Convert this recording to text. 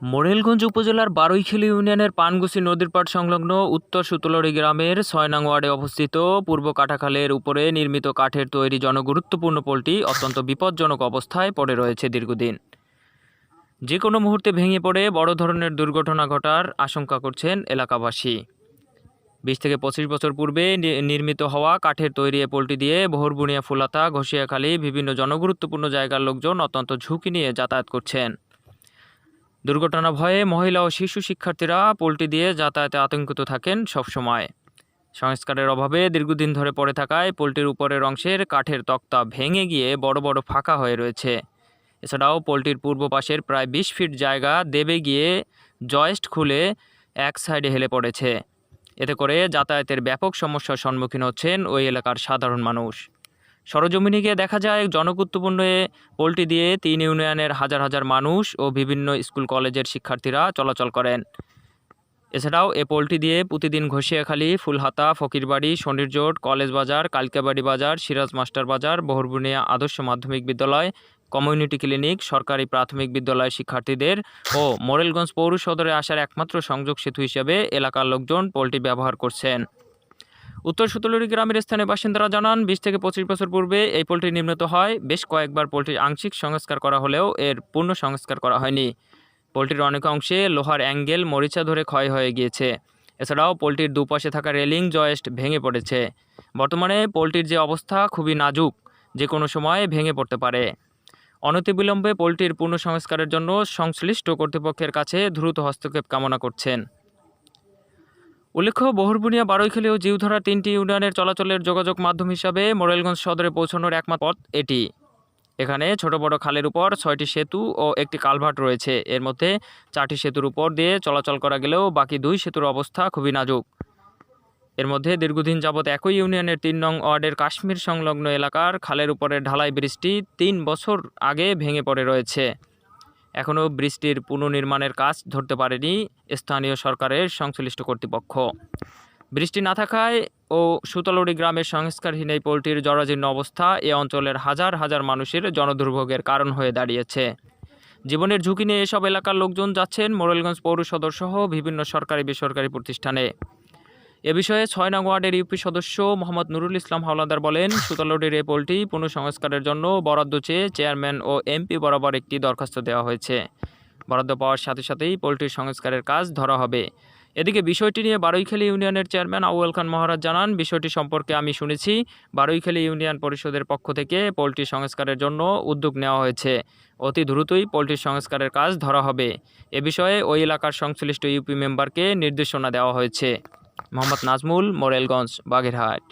মোরেলগঞ্জ উপজেলার বারৈখালী ইউনিয়নের পানগুসি নদীর পাড় সংলগ্ন উত্তর সুতলড়ি গ্রামের ছয় নং ওয়ার্ডে অবস্থিত পূর্ব কাটাখালের উপরে নির্মিত কাঠের তৈরি জনগুরুত্বপূর্ণ পোলটি অত্যন্ত বিপজ্জনক অবস্থায় পড়ে রয়েছে দীর্ঘদিন। যে কোনো মুহূর্তে ভেঙে পড়ে বড় ধরনের দুর্ঘটনা ঘটার আশঙ্কা করছেন এলাকাবাসী। বিশ থেকে পঁচিশ বছর পূর্বে নির্মিত হওয়া কাঠের তৈরি এ পোলটি দিয়ে বহরবুনিয়া ফুলাতা, ঘষিয়াখালী, বিভিন্ন জনগুরুত্বপূর্ণ জায়গার লোকজন অত্যন্ত ঝুঁকি নিয়ে যাতায়াত করছেন। দুর্ঘটনা ভয়ে মহিলা ও শিশু শিক্ষার্থীরা পোলটি দিয়ে যাতায়াতে আতঙ্কিত থাকেন সবসময়। সংস্কারের অভাবে দীর্ঘদিন ধরে পড়ে থাকায় পোলটির উপরের অংশের কাঠের তক্তা ভেঙে গিয়ে বড় বড় ফাঁকা হয়ে রয়েছে। এছাড়াও পোলটির পূর্ব পাশের প্রায় বিশ ফিট জায়গা দেবে গিয়ে জয়েস্ট খুলে এক সাইডে হেলে পড়েছে। এতে করে যাতায়াতের ব্যাপক সমস্যার সম্মুখীন হচ্ছেন ওই এলাকার সাধারণ মানুষ। সরজমিনে গিয়ে দেখা যায় জনগুরুত্বপূর্ণ পোলটি দিয়ে তিন ইউনিয়নের হাজার হাজার মানুষ ও বিভিন্ন স্কুল কলেজের শিক্ষার্থীরা চলাচল করেন। এছাড়াও এ পোলটি দিয়ে প্রতিদিন ঘষিয়াখালী, ফুলহাতা, ফকিরবাড়ি শনিরজোট কলেজ বাজার, কালকাবাড়ি বাজার, সিরাজ মাস্টার বাজার, বহরবুনিয়া আদর্শ মাধ্যমিক বিদ্যালয়, কমিউনিটি ক্লিনিক, সরকারি প্রাথমিক বিদ্যালয়ের শিক্ষার্থীদের ও মোরেলগঞ্জ পৌর সদরে আসার একমাত্র সংযোগ সেতু হিসেবে এলাকার লোকজন পোলটি ব্যবহার করছেন। উত্তর সুতলুরি গ্রামের স্থানীয় বাসিন্দারা জানান, বিশ থেকে পঁচিশ বছর পূর্বে এই পোলট্রি নির্মিত হয়। বেশ কয়েকবার পোলট্রির আংশিক সংস্কার করা হলেও এর পূর্ণ সংস্কার করা হয়নি। পোলট্রির অনেক অংশে লোহার অ্যাঙ্গেল মরিচা ধরে ক্ষয় হয়ে গিয়েছে। এছাড়াও পোলট্রির দুপাশে থাকা রেলিং জয়েস্ট ভেঙে পড়েছে। বর্তমানে পোলট্রির যে অবস্থা খুবই নাজুক যে কোনো সময় ভেঙে পড়তে পারে। অনতিবিলম্বে পোলট্রির পূর্ণ সংস্কারের জন্য সংশ্লিষ্ট কর্তৃপক্ষের কাছে দ্রুত হস্তক্ষেপ কামনা করছেন। উল্লেখ্য বহরবুনিয়া বারৈখালী ও জিউধরা তিনটি ইউনিয়নের চলাচলের যোগাযোগ মাধ্যম হিসাবে মোরেলগঞ্জ সদরে পৌঁছানোর একমাত্র পথ এটি। এখানে ছোট বড় খালের উপর ছয়টি সেতু ও একটি কালভার্ট রয়েছে। এর মধ্যে চারটি সেতুর উপর দিয়ে চলাচল করা গেলেও বাকি দুই সেতুর অবস্থা খুবই নাজুক। এর মধ্যে দীর্ঘদিন যাবৎ একই ইউনিয়নের তিন নং ওয়ার্ডের কাশ্মীর সংলগ্ন এলাকার খালের উপরের ঢালাই ব্রিজটি তিন বছর আগে ভেঙে পড়ে রয়েছে। এখনও বৃষ্টির পুনর্নির্মাণের কাজ ধরতে পারেনি স্থানীয় সরকারের সংশ্লিষ্ট কর্তৃপক্ষ। বৃষ্টি না থাকায় ও সুতলুড়ি গ্রামের সংস্কারহীন এই পোলট্রির জরাজীর্ণ অবস্থা এ অঞ্চলের হাজার হাজার মানুষের জনদুর্ভোগের কারণ হয়ে দাঁড়িয়েছে। জীবনের ঝুঁকি নিয়ে এসব এলাকার লোকজন যাচ্ছেন মোরেলগঞ্জ পৌর সদর বিভিন্ন সরকারি বেসরকারি প্রতিষ্ঠানে। এ বিষয়ে ছয় নং ওয়ার্ডের ইউপি সদস্য মোহাম্মদ নুরুল ইসলাম হাওলাদার বলেন সুতালুডির এই পোলটি পুনঃসংস্কারের জন্য বরাদ্দ চেয়ে চেয়ারম্যান ও এমপি বরাবর একটি দরখাস্ত দেওয়া হয়েছে। বরাদ্দ পাওয়ার সাথে সাথেই পোলট্রির সংস্কারের কাজ ধরা হবে। এদিকে বিষয়টি নিয়ে বারৈখালী ইউনিয়নের চেয়ারম্যান আউয়াল খান মহারাজ জানান, বিষয়টি সম্পর্কে আমি শুনেছি বারৈখালী ইউনিয়ন পরিষদের পক্ষ থেকে পোলট্রি সংস্কারের জন্য উদ্যোগ নেওয়া হয়েছে। অতি দ্রুতই পোলট্রি সংস্কারের কাজ ধরা হবে। এ বিষয়ে ওই এলাকার সংশ্লিষ্ট ইউপি মেম্বারকে নির্দেশনা দেওয়া হয়েছে। মোহাম্মদ নাজমুল মোরেলগঞ্জ বাগেরহাট।